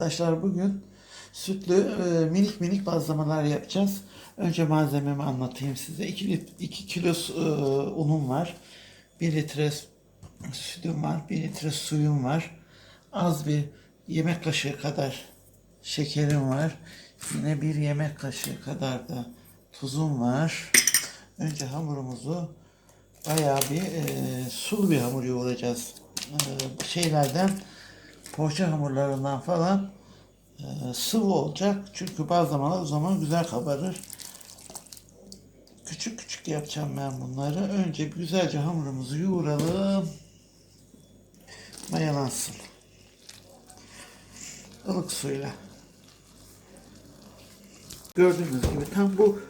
Arkadaşlar bugün sütlü e, minik minik bazlamalar yapacağız. Önce malzememi anlatayım size. 2, lit 2 kilo e, unum var. 1 litre sütüm var. 1 litre suyum var. Az bir yemek kaşığı kadar şekerim var. Yine bir yemek kaşığı kadar da tuzum var. Önce hamurumuzu bayağı bir e, sulu bir hamur yoğuracağız. E, şeylerden poğaça hamurlarından falan e, sıvı olacak. Çünkü bazı zamanlar o zaman güzel kabarır. Küçük küçük yapacağım ben bunları. Önce güzelce hamurumuzu yoğuralım. Mayalansın. Ilık suyla. Gördüğünüz gibi tam bu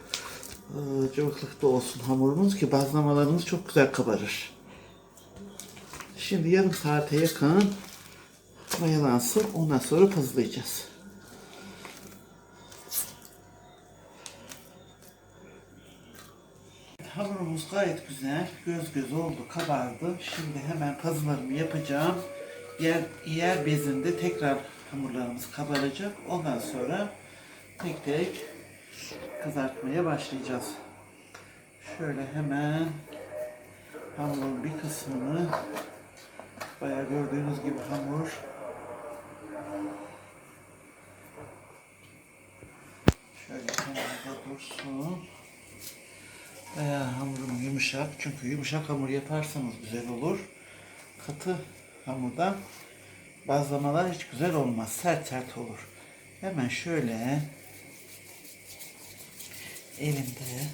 e, cıvıklıkta olsun hamurumuz ki bazlamalarımız çok güzel kabarır. Şimdi yarım saate yakın mayalansın. Ondan sonra pazılayacağız. Hamurumuz gayet güzel. Göz göz oldu, kabardı. Şimdi hemen pazılarımı yapacağım. Yer, yer bezinde tekrar hamurlarımız kabaracak. Ondan sonra tek tek kızartmaya başlayacağız. Şöyle hemen hamurun bir kısmını bayağı gördüğünüz gibi hamur Şöyle kenarda dursun. Bayağı hamurum yumuşak. Çünkü yumuşak hamur yaparsanız güzel olur. Katı hamurdan bazlamalar hiç güzel olmaz. Sert sert olur. Hemen şöyle elimde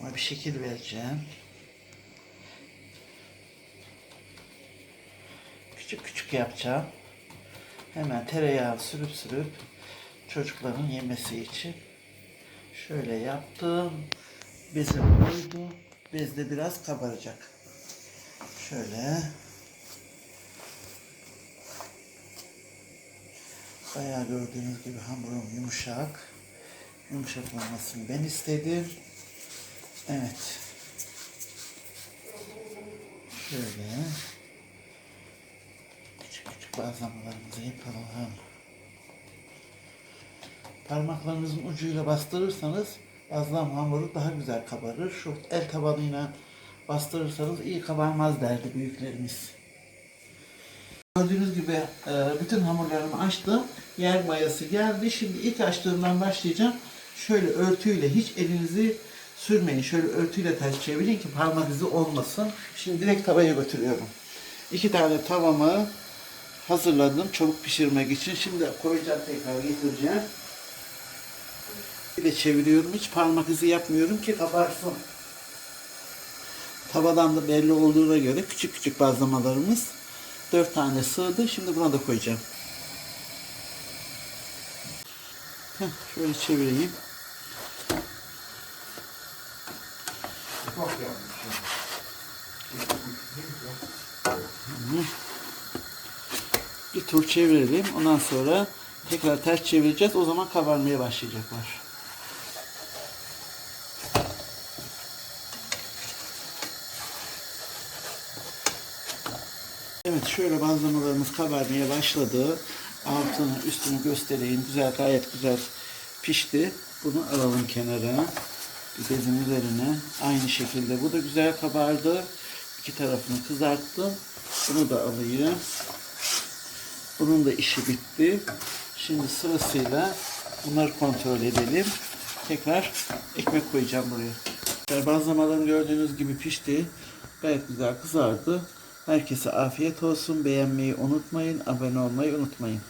ona bir şekil vereceğim. Küçük küçük yapacağım. Hemen tereyağı sürüp sürüp çocukların yemesi için şöyle yaptım. Bezim koydum. Bez de biraz kabaracak. Şöyle. Bayağı gördüğünüz gibi hamurum yumuşak. Yumuşak olmasını ben istedim. Evet. Şöyle. Küçük küçük bazlamalarımızı yapalım. Parmaklarınızın ucuyla bastırırsanız bazlam hamuru daha güzel kabarır. Şu el tabanıyla bastırırsanız iyi kabarmaz derdi büyüklerimiz. Gördüğünüz gibi e, bütün hamurlarımı açtım. Yer mayası geldi. Şimdi ilk açtığımdan başlayacağım. Şöyle örtüyle hiç elinizi sürmeyin. Şöyle örtüyle ters çevirin ki parmak izi olmasın. Şimdi direkt tavaya götürüyorum. İki tane tavamı hazırladım çabuk pişirmek için. Şimdi koyacağım tekrar getireceğim. De çeviriyorum. Hiç parmak izi yapmıyorum ki kabarsın. Tavadan da belli olduğuna göre küçük küçük bazlamalarımız dört tane sığdı. Şimdi buna da koyacağım. Heh, şöyle çevireyim. Bir tur çevirelim. Ondan sonra tekrar ters çevireceğiz. O zaman kabarmaya başlayacaklar. Evet şöyle bazlamalarımız kabarmaya başladı. Altını üstünü göstereyim. Güzel gayet güzel pişti. Bunu alalım kenara. Bir bezin üzerine. Aynı şekilde bu da güzel kabardı. İki tarafını kızarttım. Bunu da alayım. Bunun da işi bitti. Şimdi sırasıyla bunları kontrol edelim. Tekrar ekmek koyacağım buraya. Bazlamalarım gördüğünüz gibi pişti. Gayet güzel kızardı. Herkese afiyet olsun. Beğenmeyi unutmayın. Abone olmayı unutmayın.